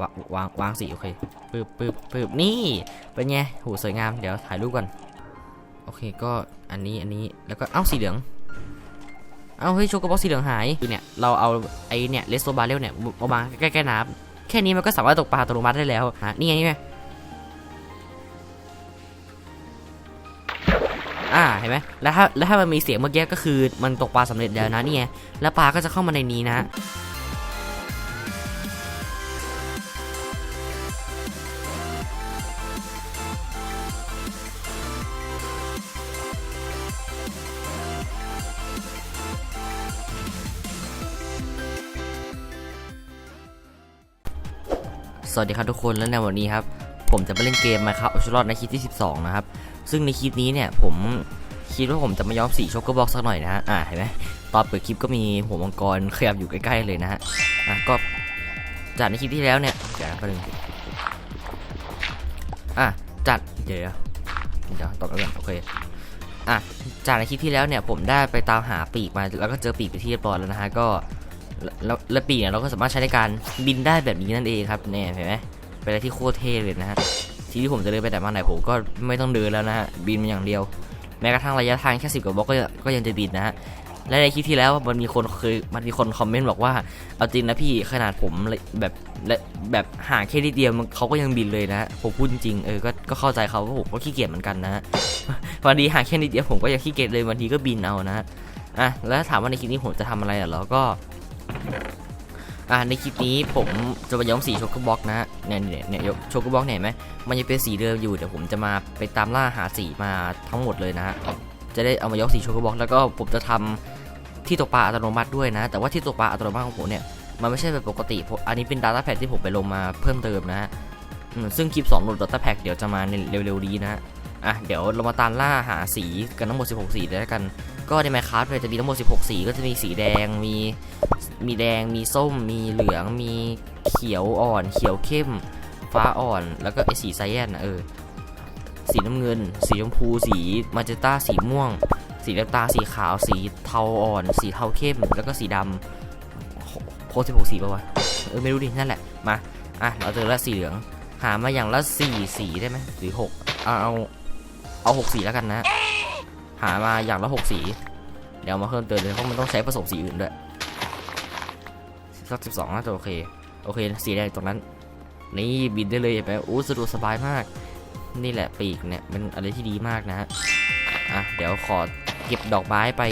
วางวางวางสีโอเคปึ๊บปึ๊บปึ๊บนี่ เป็นไงโหสวยงาม เดี๋ยวถ่ายรูปก่อน โอเคก็อันนี้อันนี้แล้วก็เอ้าสีเหลือง เอ้าเฮ้ยโชกบ็อกสีเหลืองหายคือเนี่ยเราเอาไอเนี่ยเลสโซบาเรลเนี่ยเอามาใกล้ๆน้ำแค่นี้มันก็สามารถตกปลาอัตโนมัติได้แล้วฮะนี่ไงนี่ไงอ่าเห็นไหมแล้วถ้าแล้วถ้ามันมีเสียงเมื่อกี้ก็คือมันตกปลาสำเร็จแล้วนะนี่ไงแล้วปลาก็จะเข้ามาในนี้นะ สวัสดีครับทุกคนและในวันนี้ครับ ผมจะมาเล่นเกมมาครับอัชรอดในคลิปที่ 12 นะครับ ซึ่งในคลิปนี้เนี่ยผมคิดว่าผมจะมาย้อมสีช็อกโกบ็อกสักหน่อยนะฮะอ่าเห็นไหมตอนเปิดคลิปก็มีหัวมังกรขยับอยู่ใกล้ๆเลยนะฮะอะก็จากในคลิปที่แล้วเนี่ยเดี๋ยวนะแป๊บนึงอะจัดเดี๋ยวเดี๋ยวตอบแล้วกันโอเคอะจากในคลิปที่แล้วเนี่ยผมได้ไปตามหาปีกมาแล้วก็เจอปีกไปที่เรียบร้อยแล้วนะฮะก็ แล้วแล้วปีกเนี่ยเราก็สามารถใช้ในการบินได้แบบนี้นั่นเองครับเนี่ยเห็นไหมเป็นอะไรที่โคตรเท่เลยนะฮะทีที่ผมจะเดินไปแต่มาไหนผมก็ไม่ต้องเดินแล้วนะฮะบินมันอย่างเดียว แม้กระทั่งระยะทางแค่สิบกว่าบล็อกก็ก็ยังจะบินนะฮะและในคลิปที่แล้วมันมีคนเคยมันมีคนคอมเมนต์บอกว่าเอาจริงนะพี่ขนาดผมแบบและแบบห่างแค่นิดเดียวมันเขาก็ยังบินเลยนะฮะผมพูดจริงๆเออก็ก็เข้าใจเขาว่าผมก็ขี้เกียจเหมือนกันนะฮะวันดีห่างแค่นิดเดียวผมก็ยังขี้เกียจเลยบางทีก็บินเอานะฮะอะแล้วถามว่าในคลิปนี้ผมจะทำอะไรอะเหรอก็ อ่าในคลิปนี้ผมจะมาย้อมสีโชกบ็อกนะฮะเนี่ยเนี่ยเนี่ยโชกบ็อกเนี่ยเห็นไหมมันยังเป็นสีเดิมอยู่เดี๋ยวผมจะมาไปตามล่าหาสีมาทั้งหมดเลยนะฮะจะได้เอามาย้อมสีโชกบ็อกแล้วก็ผมจะทำที่ตกปลาอัตโนมัติด้วยนะ แต่ว่าที่ตกปลาอัตโนมัติของผมเนี่ยมันไม่ใช่แบบปกติอันนี้เป็น Data Pack ที่ผมไปลงมาเพิ่มเติมนะฮะซึ่งคลิป2โหลด Data Pack เดี๋ยวจะมาในเร็วๆนี้นะฮะอะเดี๋ยวเรามาตามล่าหาสีกันทั้งหมด 16 สีเลยกัน ก็ใน Minecraft เนี่ยจะมีทั้งหมด 16 สี ก็จะมีสีแดง มี มีแดง มีส้ม มีเหลือง มีเขียวอ่อน เขียวเข้ม ฟ้าอ่อน แล้วก็ไอสีไซแอนนะเออ สีน้ำเงิน สีชมพู สีมาเจต้า สีม่วง สีน้ำตา สีขาว สีเทาอ่อน สีเทาเข้ม แล้วก็สีดำโหโคตรสิบหกสีป่าวะ เออไม่รู้ดิ นั่นแหละ มา อะ เราเจอล้วสีเหลือง หามาอย่างละสี่สีได้ไหมหรือหกเอา เอาเอาหกสีแล้วกันนะ หามาอย่างละหกสี เดี๋ยวมาเพิ่มเติมเลยเพราะมันต้องใช้ผสมสีอื่นด้วยสักสิบสองน่าจะโอเค โอเค สีแดงตรงนั้น นี่บินได้เลยเห็นไหมอู้สะดวกสบายมาก นี่แหละปีกเนี่ยเป็นอะไรที่ดีมากนะฮะ อะ เดี๋ยวขอเก็บดอกไม้ไป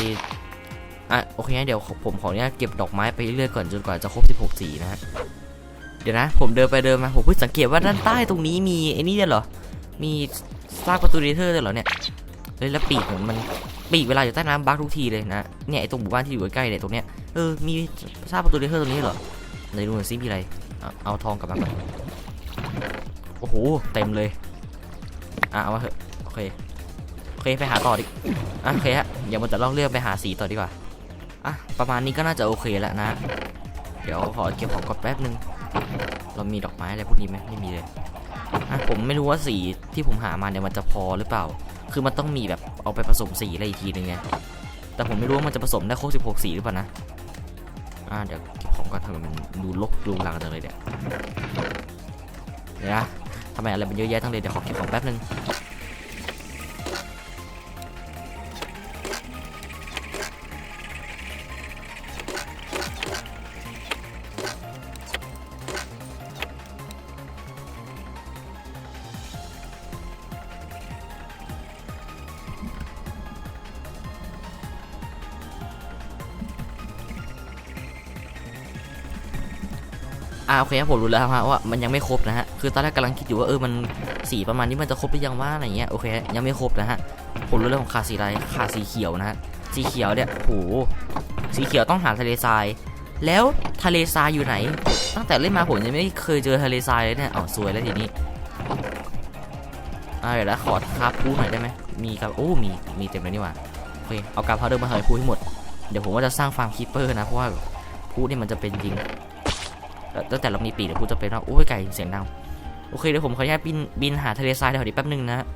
อะ โอเคงั้นเดี๋ยวผมขออนุญาตเก็บดอกไม้ไปเรื่อยๆก่อนจนกว่าจะครบ 16 สีนะฮะ เดี๋ยวนะ ผมเดินไปเดินมา ผมเพิ่งสังเกตว่าด้านใต้ตรงนี้มีไอ้นี่ด้วยเหรอ มีซากประตูเดเทอร์ด้วยเหรอเนี่ย เฮ้ยแล้วปีกของมันปีกเวลาอยู่ใต้น้ำบักทุกทีเลยนะเนี่ยไอตรงหมู่บ้านที่อยู่ใกล้ๆเนี่ยตรงเนี้ยเออมีซากประตูเดเทอร์ตรงนี้เหรอไหนดูหน่อยซิมีอะไรเอาเอาทองกลับมาก่อนโอ้โหเต็มเลยอะเอามาเถอะโอเคโอเคไปหาต่อดิอะโอเคฮะอย่ามาแต่ล่องเรื่องไปหาสีต่อดีกว่าอะประมาณนี้ก็น่าจะโอเคแล้วนะ เดี๋ยวขอเก็บของก่อนแป๊บนึงเรามีดอกไม้อะไรพวกนี้ไหมไม่มีเลยอะผมไม่รู้ว่าสีที่ผมหามาเนี่ยมันจะพอหรือเปล่า คือมันต้องมีแบบเอาไปผสมสีอะไรอีกทีนึงไง แต่ผมไม่รู้ว่ามันจะผสมได้ครบ16 สีหรือเปล่านะ อ่าเดี๋ยวเก็บของก่อนทำไมมันดูลกดูลังจังเลยเนี่ยเดี๋ยวนะทำไมอะไรมันเยอะแยะทั้งเลยเดี๋ยวขอเก็บของแป๊บนึง โอเคผมรู้แล้วครับว่ามันยังไม่ครบนะฮะคือตอนแรกกำลังคิดอยู่ว่าเออมันสีประมาณนี้มันจะครบหรือยังว่าอะไรเงี้ยโอเคยังไม่ครบนะฮะผมรู้เรื่องของขาดสีอะไรขาดสีเขียวนะฮะสีเขียวเนี่ยโหสีเขียวต้องหาทะเลทราย แล้วทะเลทรายอยู่ไหน ตั้งแต่เล่นมาผมยังไม่เคยเจอทะเลทรายเลยเนี่ยอ๋อสวยแล้วทีนี้อ่าเดี๋ยวขอคาพูหน่อยได้ไหมมีครับโอ้มีมีเต็มเลยนี่หว่าโอเคเอาการพาวเดอร์มาทำให้พูให้หมดเดี๋ยวผมว่าจะสร้างฟาร์มคีเปอร์นะเพราะว่าพูนี่มันจะเป็นจริง ตั้งแต่เรามีปีกเดี๋ยวพูดจะเป็นว่าโอ้ยไก่เสียงดังโอเคเดี๋ยวผมขออนุญาตบินบินหาทะเลทรายเดี๋ยวนี้แป๊บนึงนะ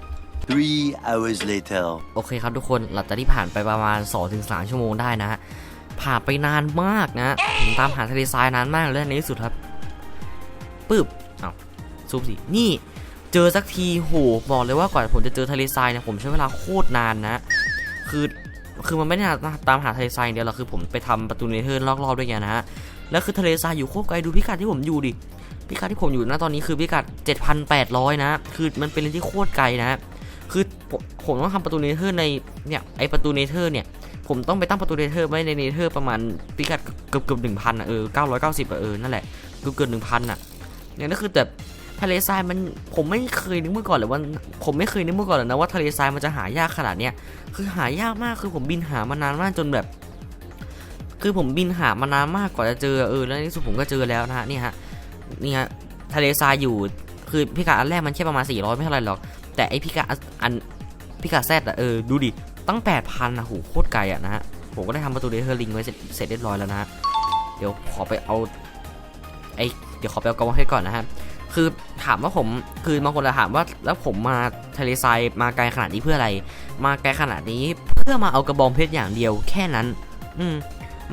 Three hours later. โอเคครับทุกคนหลังจากที่ผ่านไปประมาณ 2-3 ชั่วโมงได้นะฮะผ่านไปนานมากนะผมตามหาทะเลทรายนานมากเลยในที่สุดครับปึ๊บเอาซูมสินี่เจอสักทีโหบอกเลยว่ากว่าผมจะเจอทะเลทรายเนี่ยผมใช้เวลาโคตรนานนะ คือคือมันไม่ได้ตามหาทะเลทรายอย่างเดียวหรอกคือผมไปทำประตูเนเธอร์รอบๆด้วยไงนะฮะ แล้วคือทะเลทรายอยู่โคตรไกลดูพิกัดที่ผมอยู่ดิ พิกัดที่ผมอยู่นะตอนนี้คือพิกัด 7,800 นะ คือมันเป็นเรื่องที่โคตรไกลนะ คือผมผมต้องทำประตูเนเธอร์ในเนี่ยไอประตูเนเธอร์เนี่ยผมต้องไปตั้งประตูเนเธอร์ไว้ในเนเธอร์ประมาณพิกัดเกือบเกือบหนึ่งพันอะเออเก้าร้อยเก้าสิบอะเออนั่นแหละเกือบเกือบหนึ่งพันอะเนี่ยนั่นคือแบบทะเลทรายมันผมไม่เคยนึกเมาก่อนเลยว่าผมไม่เคยนึกเมาก่อนเลยนะว่าทะเลทรายมันจะหายากขนาดเนี้ยคือหายากมากคือผมบินหามานานมากจนแบบ คือผมบินหามานานมากกว่าจะเจอเออแล้วในที่สุดผมก็เจอแล้วนะฮะนี่ฮะนี่ฮะทะเลทรายอยู่คือพิกัดอันแรกมันแค่ประมาณ 400 ไม่เท่าไรหรอก แต่ไอพิกัดอันพิกัดแซดอะเออดูดิตั้งแปดพันอะโหโคตรไกลอะนะฮะผมก็ได้ทำประตูเดเทอร์ลิงไว้เสร็จเสร็จเรียบร้อยแล้วนะฮะเดี๋ยวขอไปเอาไอเดี๋ยวขอไปเอากระบอกเพชรก่อนนะฮะคือถามว่าผมคือบางคนจะถามว่าแล้วผมมาทะเลทรายมาไกลขนาดนี้เพื่ออะไร มาไกลขนาดนี้เพื่อมาเอากระบองเพชรอย่างเดียวแค่นั้น อืม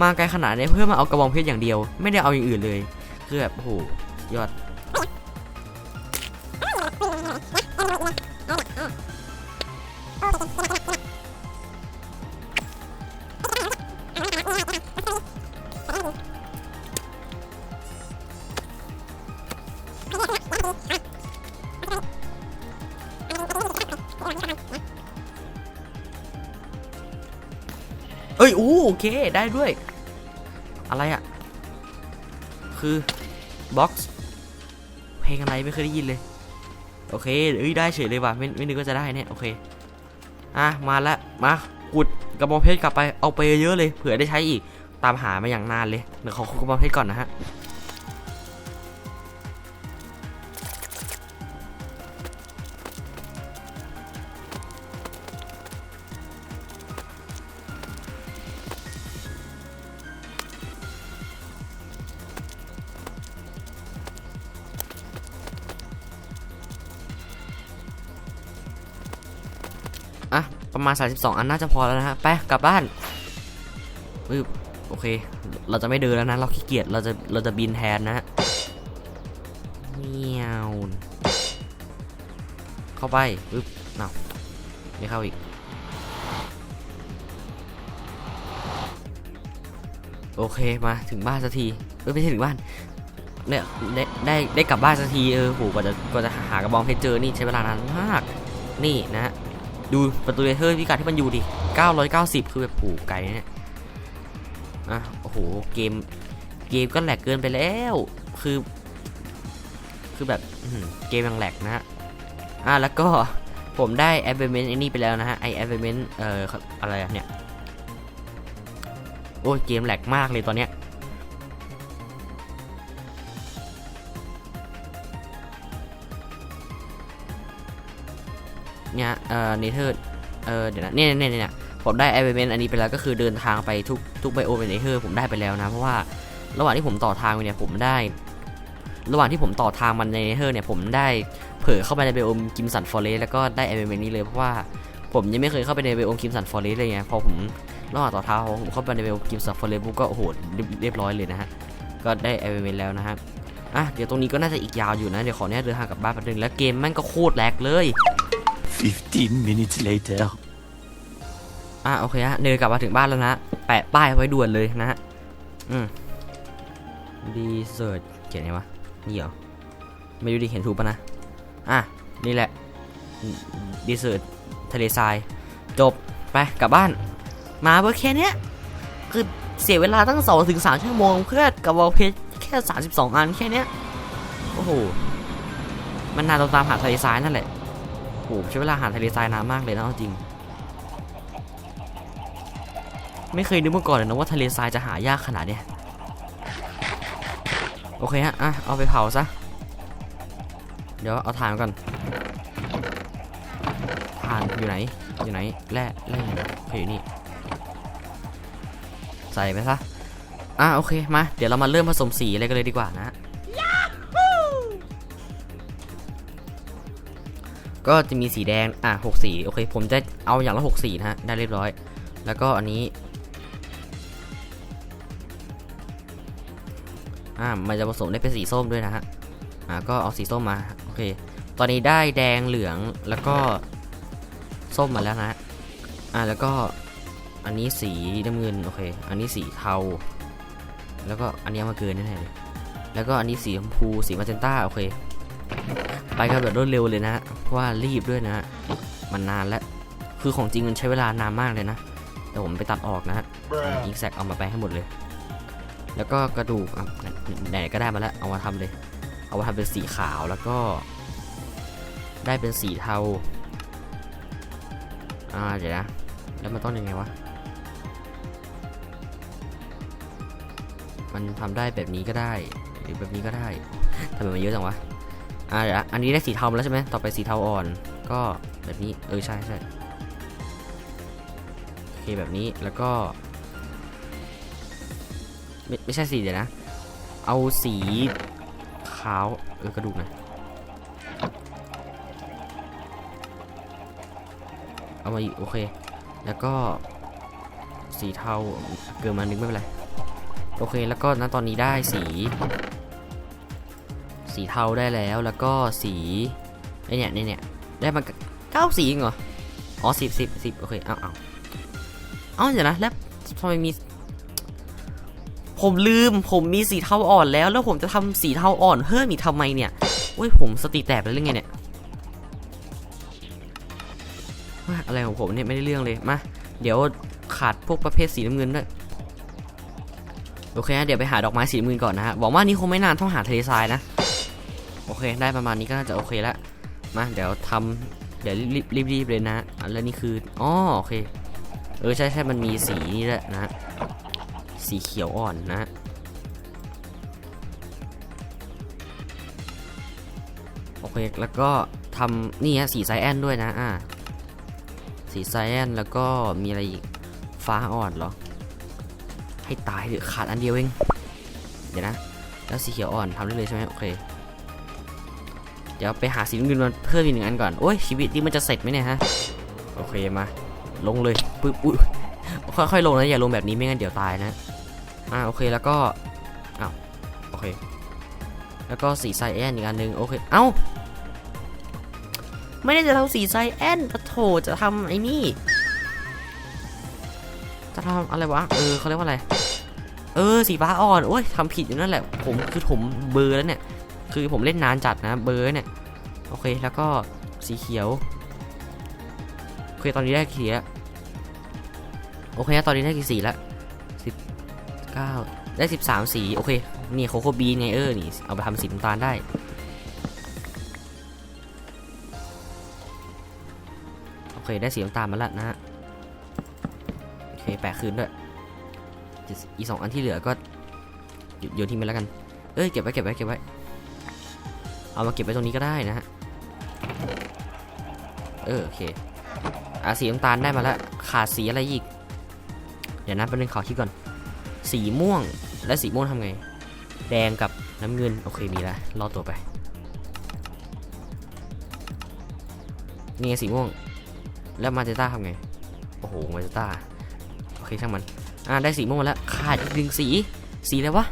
มาไกลขนาดนี้เพื่อมาเอากระบองเพชรอย่างเดียว ไม่ได้เอาอย่างอื่นเลย คือแบบโอ้โหยอดเอ้ย โอเค ได้ด้วย อะไรอะคือบ็อกซ์เพลงอะไรไม่เคยได้ยินเลย โอเคเอ้ยได้เฉยเลยว่ะไม่ไม่นึกว่าจะได้เนี่ยโอเคอะมาละมาขุดกระบองเพชรกลับไปเอาไปเยอะๆเลยเผื่อได้ใช้อีกตามหามาอย่างนานเลยเดี๋ยวขอขุดกระบองเพชรก่อนนะฮะ มาณ 32 อันน่าจะพอแล้วนะฮะ ไปกลับบ้านปึ๊บโอเค เราจะไม่เดินแล้วนะ เราขี้เกียจ เราจะ เราจะบินแทนนะฮะเมียวเข้าไปปึ๊บเนาไม่เข้าอีก โอเค มาถึงบ้านสักทีเอ้ยไม่ใช่ถึงบ้านเนี่ยได้ได้ได้กลับบ้านสักทีเออโหกว่าจะกว่าจะหากระบองเพชรเจอนี่ใช้เวลานานมาก นี่นะฮะ ดูประตูเลเทอร์พิกัดที่มันอยู่ดิ 990 คือแบบผูไกลนะเนี่ยอะโอ้โห เกม เกมก็แหลกเกินไปแล้ว คือ คือแบบเกมยังแหลกนะฮะ อะแล้วก็ผมได้ a d v e n t ไอ้นี่ไปแล้วนะฮะ ไอ a d v e n t เอ่อ อะไรเนี่ย โอ้ยเกมแหลกมากเลยตอนเนี้ย เนี่ยเอ่อเนเธอร์เออเดี๋ยวนะเนี่ยเนี่ยเนี่ยผมได้ไอเวนอันนี้ไปแล้วก็คือเดินทางไปทุกทุกไบโอเนเธอร์ผมได้ไปแล้วนะ เพราะว่าระหว่างที่ผมต่อทางเนี่ยผมได้ ระหว่างที่ผมต่อทางมันในเนเธอร์เนี่ยผมได้เผลอเข้าไปในไบโอมกิมสันฟอเรสแล้วก็ได้ไอเวนนี้เลยเพราะว่าผมยังไม่เคยเข้าไปในไบโอมกิมสันฟอเรสเลยไงพอผมระหว่างต่อทางพอผมเข้าไปในไบโอมกิมสันฟอเรสปุ๊บก็โอ้โหเรียบเรียบร้อยเลยนะฮะก็ได้ไอเวนแล้วนะฮะอะเดี๋ยวตรงนี้ก็น่าจะอีกยาวอยู่นะ เดี๋ยวขอเนี่ยเดินทางกลับบ้านแป๊บนึงแล้วเกมแม่งก็โคตรแลกเลย 15 minutes later. อะโอเคฮะเดินกลับมาถึงบ้านแล้วนะ แปะป้ายไว้ด่วนเลยนะฮะ อืมดีเซิร์ตเขียนไงวะ นี่เหรอ ไม่รู้ดิเห็นถูกปะนะ อะ นี่แหละดีเซิร์ตทะเลทราย จบ ไป กลับบ้าน มาเพื่อแค่นี้คือเสียเวลาตั้งสองถึงสามชั่วโมง เพื่อกระบอกเพชรแค่สามสิบสองอันแค่นี้โอ้โห มันนานตรงตามหาทะเลทรายนั่นแหละ โอ้โหใช้เวลาหาทะเลทรายนานมากเลยนะจริง ไม่เคยนึกมาก่อนเลยนะว่าทะเลทรายจะหายากขนาดเนี้ยโอเคฮะ อะ เอาไปเผาซะ เดี๋ยวเอาถ่านก่อนถ่านอยู่ไหน อยู่ไหน แร่แร่โอเคอยู่นี่ ใส่ไปซะ อะ โอเค มา เดี๋ยวเรามาเริ่มผสมสีอะไรกันเลยดีกว่านะ ก็จะมีสีแดง อะหกสีโอเค ผมจะเอาอย่างละหกสีนะฮะ ได้เรียบร้อย แล้วก็อันนี้ อ่า มันจะผสมได้เป็นสีส้มด้วยนะฮะ อ่า ก็เอาสีส้มมา โอเค ตอนนี้ได้แดงเหลือง แล้วก็ส้มมาแล้วนะ อ่า แล้วก็อันนี้สีน้ำเงิน โอเค อันนี้สีเทา แล้วก็อันนี้มาเกินแน่ๆเลยแล้วก็อันนี้สีชมพู สีมาเจนต้า โอเค ไปกันแบบรวดเร็วเลยนะฮะเพราะว่ารีบด้วยนะฮะมันนานแล้ว คือของจริงมันใช้เวลานานมากเลยนะ แต่ผมไปตัดออกนะฮะอิงแซกเอามาไปให้หมดเลย แล้วก็กระดูกอะไหนๆก็ได้มาแล้ว เอามาทำเลย เอามาทำเป็นสีขาวแล้วก็ ได้เป็นสีเทา อ่าเดี๋ยวนะ แล้วมันต้องยังไงวะ มันทำได้แบบนี้ก็ได้ หรือแบบนี้ก็ได้ทำไมมันเยอะจังวะ อ่าเดี๋ยวอันนี้ได้สีเทาแล้วใช่ไหมต่อไปสีเทาอ่อน ก็แบบนี้ เออใช่ใช่โอเคแบบนี้แล้วก็ ไม่ไม่ใช่สีเดี๋ยวนะ เอาสีขาว เออกระดูกนะเอามาอีกโอเค แล้วก็สีเทาเกินมานึกไม่เป็นไร โอเค แล้วก็ณตอนนี้ได้สี สีเทาได้แล้วแล้วก็สีไอเนี่ยเนี่ยได้มาเก้าสีเหรออ๋อสิบสิบสิบโอเคเอาเอาเอาเดี๋ยวนะแล้วทำไมมีผมลืมผมมีสีเทาอ่อนแล้ว แล้วผมจะทำสีเทาอ่อนเพิ่มอีกทำไมเนี่ยโอ้ยผมสติแตกไปเรื่องไงเนี่ยว่าอะไรของผมเนี่ยไม่ได้เรื่องเลยมาเดี๋ยวขาดพวกประเภทสีน้ำเงินด้วยโอเคนะเดี๋ยวไปหาดอกไม้สีน้ำเงินก่อนนะฮะหวังว่านี้คงไม่นานต้องหาทะเลทรายนะ โอเค ได้ประมาณนี้ก็น่าจะโอเคแล้วมาเดี๋ยวทำเดี๋ยวรีบรีบรีบเลยนะอะแล้วนี่คืออ๋อโอเค เออใช่ใช่มันมีสีนี่แหละนะ สีเขียวอ่อนนะโอเค แล้วก็ทำนี่ฮะสีไซแอนด้วยนะอ่าสีไซแอนแล้วก็มีอะไรอีกฟ้าอ่อนเหรอ ให้ตายเถอขาดอันเดียวเอง เดี๋ยวนะ แล้วสีเขียวอ่อนทำได้เลยใช่ไหมโอเค เดี๋ยวไปหาสีน้ำเงินมาเพิ่มอีกหนึ่งอันก่อน โอ้ยชีวิตนี้มันจะเสร็จไหมเนี่ยฮะ โอเคมา ลงเลยปึ๊บอุ้ยค่อยๆลงนะอย่าลงแบบนี้ไม่งั้นเดี๋ยวตายนะ อ่าโอเคแล้วก็อ้าวโอเค แล้วก็สีไซแอนอีกอันหนึ่งโอเค เอ้า ไม่ได้จะทำสีไซแอนปะโถจะทำไอ้นี่ จะทำอะไรวะ เออเขาเรียกว่าอะไร เออสีฟ้าอ่อน โอ้ยทำผิดอยู่นั่นแหละ ผมคือผมเบอร์แล้วเนี่ย คือผมเล่นนานจัดนะเบอร์เนี่ย โอเคแล้วก็สีเขียว โอเคตอนนี้ได้กี่แล้วโอเคตอนนี้ได้กี่สีล้วสิบเก้าได้สิบสามสีโอเคนี่โคโคบีไงเออนี่เอาไปทำสีน้ำตาลได้โอเคได้สีน้ำตาลมาแล้วนะฮะโอเคแปะคืนด้วยอีสองอันที่เหลือก็โยนทิ้งไปแล้วกัน เอ้ยเก็บไว้เก็บไว้เก็บไว้ เอามาเก็บไว้ตรงนี้ก็ได้นะฮะ เออโอเคอะสีน้ำตาลได้มาแล้ว ขาดสีอะไรอีก เดี๋ยวนะเป็นงขอคิดก่อน สีม่วง และสีม่วงทำไง แดงกับน้ำเงิน โอเคมีแล้วรอตัวไป นี่ไงสีม่วง แล้วมาเจต้าทำไง โอ้โห มาเจต้า โอเคช่างมัน อ่าได้สีม่วงมาแล้ว ขาดอีกหนึ่งสี สีอะไรวะ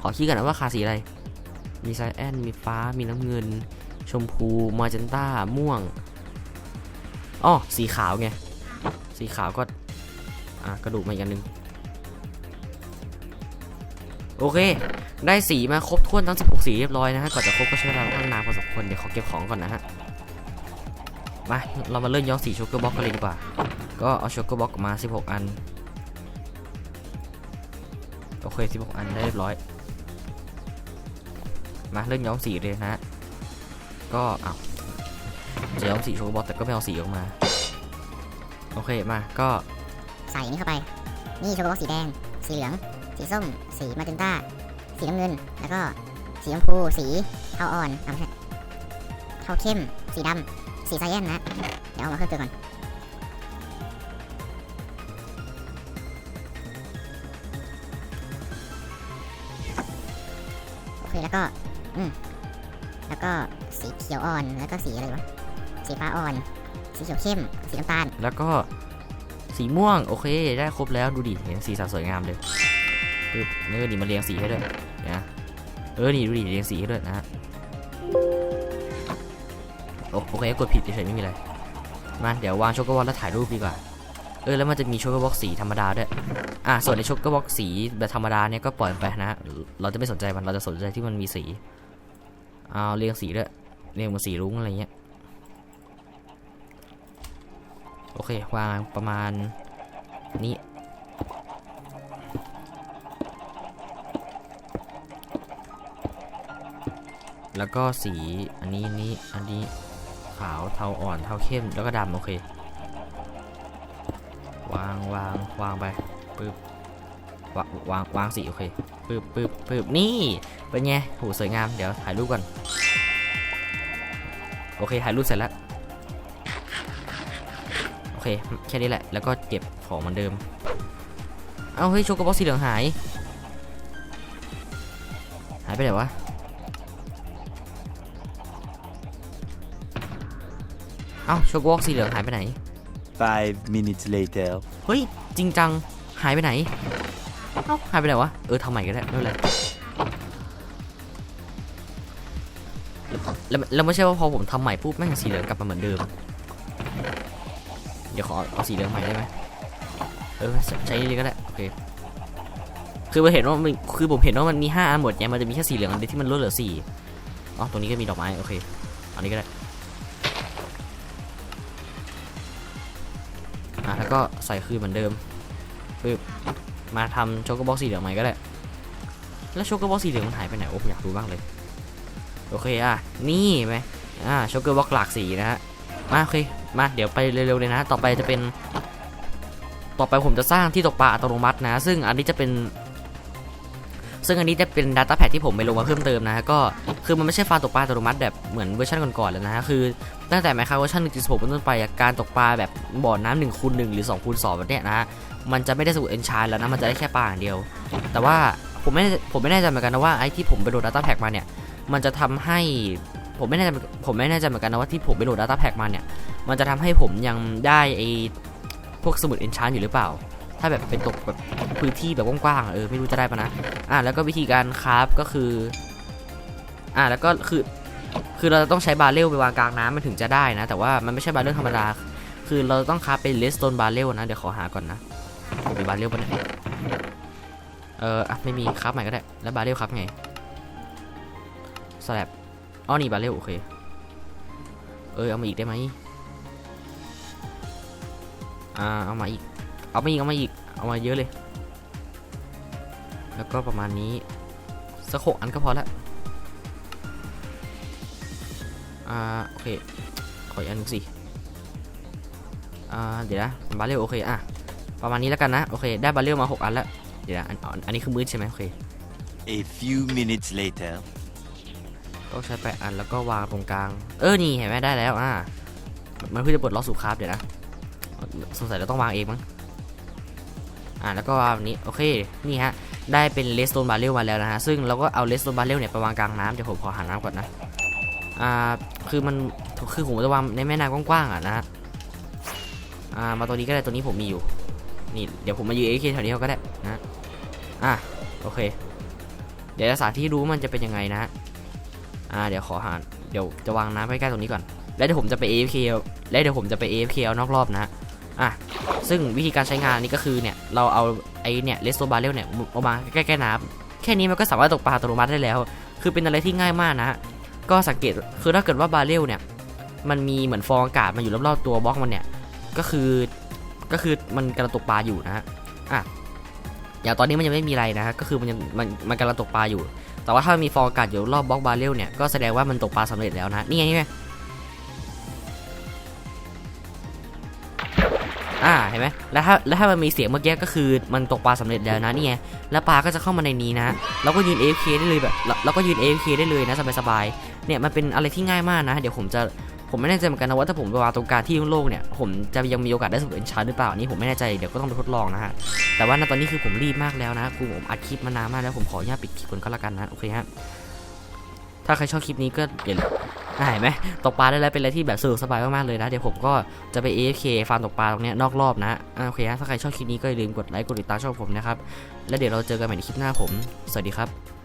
ขอคิดก่อนนะว่าขาดสีอะไร มีไซแอน มีฟ้า มีน้ำเงิน ชมพู มาเจนต้า ม่วงอ๋อสีขาวไง สีขาวก็ อะกระดูกมาอีกอันนึง โอเค ได้สีมาครบถ้วนทั้ง 16 สีเรียบร้อยนะฮะ ก่อนจะครบก็ใช้เวลาค่อนข้างนานพอสมควร เดี๋ยวขอเก็บของก่อนนะฮะ มา เรามาเริ่มย้อมสีช็อกเกอร์บ็อกกันเลยดีกว่า ก็เอาช็อกเกอร์บ็อกมา 16 อัน โอเค 16 อันได้เรียบร้อย มาเริ่มย้อมสีเลยนะ ก็อ้าจะย้อมสีโชว์บอลแต่ก็ไม่เอาสีออกมา โอเคมาก็ใส่นี่เข้าไป นี่โชว์บอกสีแดง สีเหลือง สีส้ม สีมาเจนต้า สีน้ำเงิน แล้วก็สีชมพู สีเทาอ่อนเอาไม่ใช่เทาเข้ม สีดำ สีไซแอนนะ เดี๋ยวเอามาเพิ่มเติมก่อนโอเคแล้วก็ อืมแล้วก็สีเขียวอ่อนแล้วก็สีอะไรวะสีฟ้าอ่อน สีเขียวเข้ม สีน้ำตาล แล้วก็สีม่วงโอเค ได้ครบแล้วดูดิเห็นสีสันสวยงามเลยปึ๊บเนื้อดีมาเรียงสีให้ด้วยนะเออนี่ดูดิเรียงสีให้ด้วยนะฮะโอโอเคกดผิดเฉยๆไม่มีอะไรมาเดี๋ยววางช็อกโกบอลแล้วถ่ายรูปดีกว่าเออแล้วมันจะมีช็อกโกบอลสีธรรมดาด้วยอะส่วนในช็อกโกบอลสีแบบธรรมดาเนี่ยก็ปล่อยไปนะเราจะไม่สนใจมันเราจะสนใจที่มันมีสี เอาเรียงสีด้วยเรียงเหมันสีรุ้งอะไรเงี้ยโอเควางประมาณนี้แล้วก็สีอันนี้อันนี้อันนี้ขาวเทาอ่อนเทาเข้มแล้วก็ดำโอเควางวางวางไปปึ๊บ วางวางวางสีโอเคปึ๊บปึ๊บปึ๊บนี่เป็นไงโหสวยงามเดี๋ยวถ่ายรูปก่อนโอเคถ่ายรูปเสร็จแล้วโอเคแค่นี้แหละแล้วก็เก็บของเหมือนเดิมเอาเฮ้ยโชกโกบอลสีเหลืองหาย หายไปไหนวะเอ้าโชกวอกสีเหลืองหายไปไหน Five minutes later. เฮ้ยจริงจังหายไปไหน เอ้าหายไปไหนวะ เออทำใหม่ก็ได้ไม่เป็นไรแล้วแล้วไม่ใช่ว่าพอผมทำใหม่ปุ๊บแม่งสีเหลืองกลับมาเหมือนเดิม เดี๋ยวขอเอาสีเหลืองใหม่ได้ไหมเออใช้เลยก็ได้โอเคคือผมเห็นว่ามันคือผมเห็นว่ามันมีห้าอันหมดเนี่ยมันจะมีแค่สีเหลืองอันเดียวที่มันลดเหลือสี่อ๋อตรงนี้ก็มีดอกไม้โอเคอันนี้ก็ได้อะแล้วก็ใส่คืนเหมือนเดิมปึ๊บ มาทำโชกโกบอลสีเหลืองใหม่ก็ได้ แล้วโชกโกบอลสีเหลืองมันหายไปไหนโอ้ผมอยากรู้บ้างเลย โอเคอะ นี่ไหมอ่าโชกบอลหลากสีนะฮะ มาโอเค มาเดี๋ยวไปเร็วๆเลยนะ ต่อไปจะเป็น ต่อไปผมจะสร้างที่ตกปลาอัตโนมัตินะ ซึ่งอันนี้จะเป็น ซึ่งอันนี้จะเป็น Data Pad ที่ผมไปลงมาเพิ่มเติมนะก็ คือมันไม่ใช่ฟาร์มตกปลาอัตโนมัติแบบเหมือนเวอร์ชันก่อนๆแล้วนะฮะคือตั้งแต่ไมค์คาเวอร์ชัน1.16เป็นต้นไปการตกปลาแบบบ่อน้ำหนึ่งคูณหนึ่งหรือ2คูณสองแบบเนี้ยนะฮะมันจะไม่ได้สมุดเอนชานแล้วนะมันจะได้แค่ปลาอย่างเดียว แต่ว่าผมไม่ผมไม่แน่ใจเหมือนกันนะว่าไอ้ที่ผมไปโหลด Data Pack มาเนี่ยมันจะทำให้ผมไม่แน่ใจผมไม่แน่ใจเหมือนกันนะว่าที่ผมไปโหลด Data Pack มาเนี่ยมันจะทำให้ผมยังได้ไอ้พวกสมุดเอนชานอยู่หรือเปล่าถ้าแบบเป็นตกแบบพื้นที่แบบกว้างๆ เออ ไม่รู้จะได้ปะนะ อะแล้วก็วิธีการคราฟก็คือ อะแล้วก็คือคือเราต้องใช้บาเรลไปวางกลางน้ำมันถึงจะได้นะ แต่ว่ามันไม่ใช่บาเรลธรรมดา คือเราต้องคาเป็นเลสโตนบาเรลนะ เดี๋ยวขอหาก่อนนะมีบาเรลปะเนี่ยเอออะไม่มีคราฟใหม่ก็ได้ แล้วบาเรลคราฟไงสแลบอ๋อนี่บาเรลโอเค เออเอามาอีกได้ไหมอ่าเอามาอีก เอามาอีก เอามาอีก เอามาเยอะเลย แล้วก็ประมาณนี้สักหกอันก็พอละ อ่าโอเค ขออีกอันหนึงสิอ่าเดี๋ยวนะบาเรลโอเคอะประมาณนี้แล้วกันนะ โอเค ได้บาเรลมา 6 อันแล้ว เดี๋ยวนะอันอันอันนี้คือมืดใช่ไหมโอเค A few minutes later. ต้องใช้แปดอันแล้วก็วางตรงกลาง เออ นี่เห็นไหมได้แล้ว อ่า มันเพื่อจะปลดล็อกสู่คราฟเดี๋ยวนะ สงสัยเราต้องวางเองมั้ง อ่า แล้วก็วางแบบนี้ โอเค นี่ฮะ ได้เป็นเลสโตนบาเรลมาแล้วนะฮะ ซึ่งเราก็เอาเลสโตนบาเรลเนี่ยไปวางกลางน้ำเดี๋ยวผมขอหาน้ำก่อนนะ อ่าคือมันคือผมจะวางในแม่น้ำกว้างๆอะนะฮะอ่ามาตัวนี้ก็ได้ตัวนี้ผมมีอยู่นี่เดี๋ยวผมมายืนเอเคแถวนี้เขาก็ได้นะอะโอเค เดี๋ยวจะสาธิตรู้มันจะเป็นยังไงนะอ่าเดี๋ยวขอหาเดี๋ยวจะวางน้ำใกล้ๆตรงนี้ก่อน แล้วเดี๋ยวผมจะไป AFK เอาแล้วเดี๋ยวผมจะไป AFK เอานอกรอบนะอะซึ่งวิธีการใช้งานนี้ก็คือเนี่ยเราเอาไอ้เนี่ยเลสโตบาเรลเนี่ยเอามาใกล้ๆน้ำแค่นี้มันก็สามารถตกปลาอัตโนมัติได้แล้ว คือเป็นอะไรที่ง่ายมากนะ ก็สังเกตคือถ้าเกิดว่าบาเรลเนี่ยมันมีเหมือนฟองอากาศมาอยู่รอบๆตัวบล็อกมันเนี่ยก็คือก็คือมันกำลังตกปลาอยู่นะฮะอะอย่างตอนนี้มันยังไม่มีอะไรนะฮะก็คือมันยังมันมันกำลังตกปลาอยู่ แต่ว่าถ้ามีฟองอากาศอยู่รอบบล็อกบาเรลเนี่ยก็แสดงว่ามันตกปลาสำเร็จแล้วนะนี่ไงนี่ไงอ่าเห็นไหมแล้วถ้าแล้วถ้ามันมีเสียงเมื่อกี้ก็คือมันตกปลาสำเร็จแล้วนะนี่ไงแล้วปลาก็จะเข้ามาในนี้นะเราก็ยืน AFK ได้เลยแบบเราเราก็ยืน AFK ได้เลยนะสบายๆ เนี่ยมันเป็นอะไรที่ง่ายมากนะ เดี๋ยวผมจะผมไม่แน่ใจเหมือนกันนะว่าถ้าผมไปวางตรงกลางที่โล่งๆเนี่ยผมจะยังมีโอกาสได้สมุดเอนชาร์หรือเปล่านี่ผมไม่แน่ใจเดี๋ยวก็ต้องไปทดลองนะฮะแต่ว่าณตอนนี้คือผมรีบมากแล้วนะคือผมอัดคลิปมานานมากแล้วผมขออนุญาตปิดคลิปก่อนก็แล้วกันนะโอเคฮะถ้าใครชอบคลิปนี้ก็อย่าลืมอ่าเห็นไหมตกปลาได้แล้วเป็นอะไรที่แบบสะดวกสบายมากๆเลยนะเดี๋ยวผมก็จะไป AFK ฟาร์มตกปลาตรงนี้นอกรอบนะโอเคฮะถ้าใครชอบคลิปนี้ก็อย่าลืมกดไลค์กดติดตามช่องผมนะครับแล้วเดี๋ยวเราเจอกันใหม่ในคลิปหน้าผม สวัสดีครับ